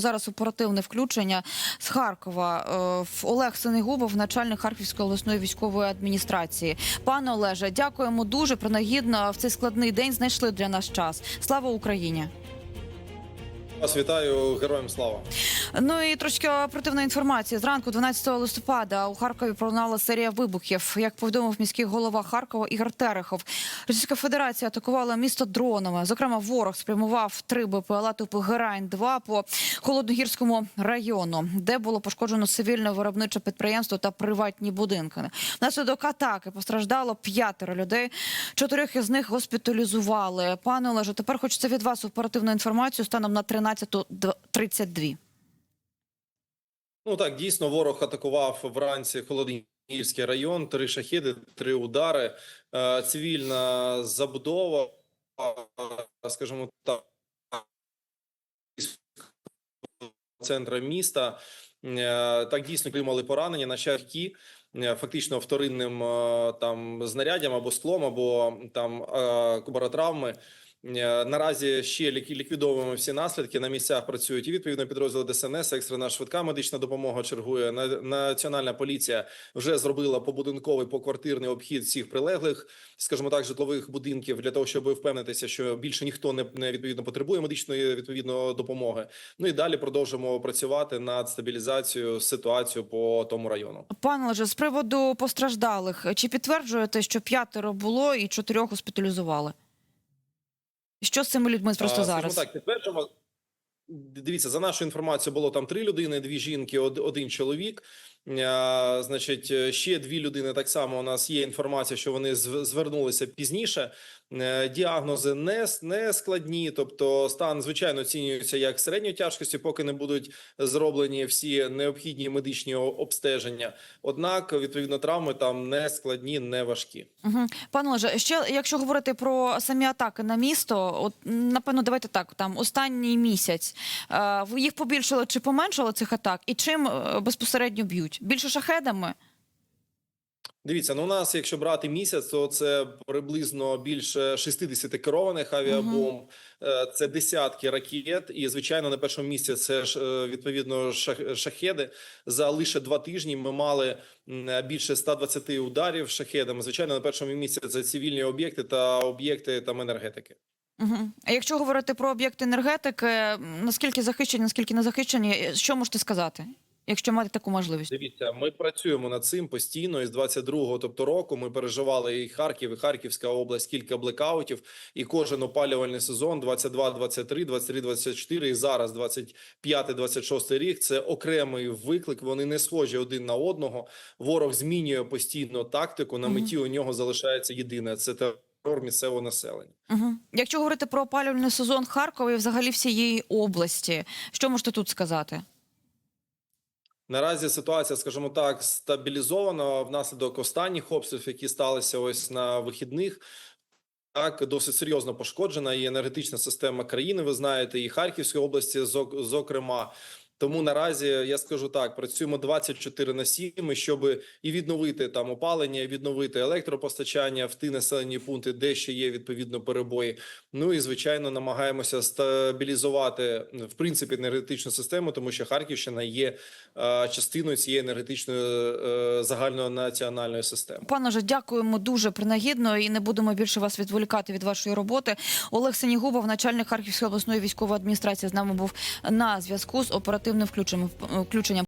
Зараз оперативне включення з Харкова. Е, Олег Синегубов, начальник Харківської обласної військової адміністрації. Пане Олеже, дякуємо дуже. Принагідно в цей складний день знайшли для нас час. Слава Україні! Вас вітаю, героям слава. Ну і трошки оперативної інформації. Зранку, 12 листопада, у Харкові пролунала серія вибухів. Як повідомив міський голова Харкова Ігор Терехов, Російська Федерація атакувала місто дронами. Зокрема, ворог спрямував три БПЛА типу Герань-2 по холодногірському району, де було пошкоджено цивільне виробниче підприємство та приватні будинки. Внаслідок атаки постраждало п'ятеро людей. Чотирьох із них госпіталізували. Пане Олеже, тепер хочеться від вас оперативну інформацію станом на 13.32. Ну так дійсно ворог атакував вранці Холодногірський район. Три шахіди, три удари. Е, Цивільна забудова, е, скажімо так, центра міста. Е, Так дійсно отримали поранення на щахі. Фактично вторинним там знаряддям або склом, або там баротравми. Е, Наразі ще лік- ліквідовуємо всі наслідки. На місцях працюють і відповідно підрозділи ДСНС, екстрена швидка медична допомога чергує. На- Національна поліція вже зробила побудинковий поквартирний обхід всіх прилеглих, скажімо так, житлових будинків для того, щоб впевнитися, що більше ніхто не, відповідно потребує медичної відповідно допомоги. Ну і далі продовжимо працювати над стабілізацією ситуації по тому району. Пане Олеже, з приводу постраждалих, чи підтверджуєте, що п'ятеро було і чотирьох госпіталізували? Що з цими людьми просто А, зараз? Так, підтверджуємо. Дивіться, за нашу інформацію було там три людини, дві жінки, один чоловік. Значить, е, ще дві людини. Так само у нас є інформація, що вони звернулися пізніше. Е, Діагнози не, не складні, тобто стан звичайно оцінюється як середньої тяжкості, поки не будуть зроблені всі необхідні медичні обстеження. Однак, відповідно, травми там не складні, не важкі. Угу. Пане Олеже, ще якщо говорити про самі атаки на місто, от напевно, давайте так. Там останній місяць е, їх побільшили чи поменшили цих атак, і чим безпосередньо б'ють? Більше шахедами? Дивіться, ну у нас, якщо брати місяць, то це приблизно більше 60 керованих авіабомб, е, це десятки ракет. І звичайно, на першому місці це ж е, відповідно шах- шахеди. За лише два тижні ми мали більше 120 ударів шахедами. Звичайно, на першому місці це цивільні об'єкти та об'єкти там енергетики. Угу. А якщо говорити про об'єкти енергетики, наскільки захищені, наскільки не захищені, е, що можете сказати, якщо мати таку можливість? Дивіться, ми працюємо над цим постійно із 22-го, тобто року. Ми переживали і Харків, і Харківська область, кілька блекаутів, і кожен опалювальний сезон 22-23, 23-24 і зараз 25-26 рік. Це окремий виклик. Вони не схожі один на одного. Ворог змінює постійно тактику. На меті у нього залишається єдине це терор місцевого населення. Угу. Якщо говорити про опалювальний сезон Харкова і взагалі всієї області, що можете тут сказати? Наразі ситуація, скажімо так, стабілізована внаслідок останніх обстрілів, які сталися ось на вихідних. Так, досить серйозно пошкоджена і енергетична система країни. Ви знаєте, і Харківської області, зок- зокрема. Тому наразі я скажу так: працюємо 24 на 7, щоб і відновити там опалення, і відновити електропостачання в ті населені пункти, де ще є відповідно перебої. Ну і звичайно намагаємося стабілізувати в принципі енергетичну систему, тому що Харківщина є е, частиною цієї енергетичної е, загальнонаціональної системи. Пане же, дякуємо дуже принагідно і не будемо більше вас відволікати від вашої роботи. Олег Сенігубов, начальник Харківської обласної військової адміністрації, з нами був на зв'язку з оперативним включенням. включенням.